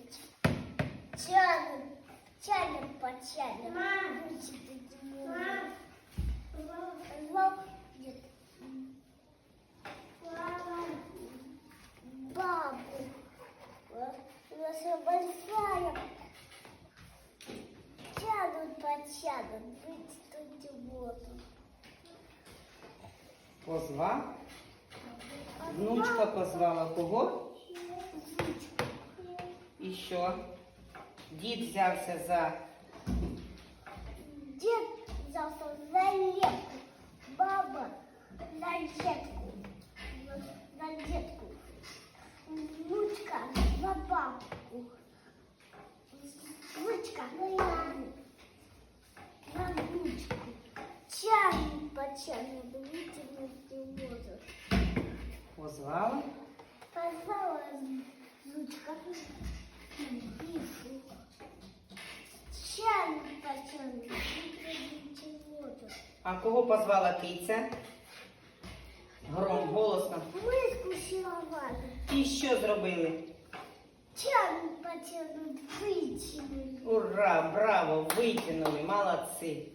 тянет. Тянет, тянет, потянет. Мам, мам. большая. Тянут, потянут, вытянуть воду. Позва? Внучка позвала кого? І що? Дід взявся за Дед взялся за лепку, баба за детку, за детку, внучка за бабку, внучка за ягу, за внучку. Чайник по чайнику вытянуть может. позвала. Позвала внучка А кого позвала киця? Гром голосно. Миску сіловали. І що зробили? Чан потягнуть, витягнули. Ура, браво, витянули, молодці.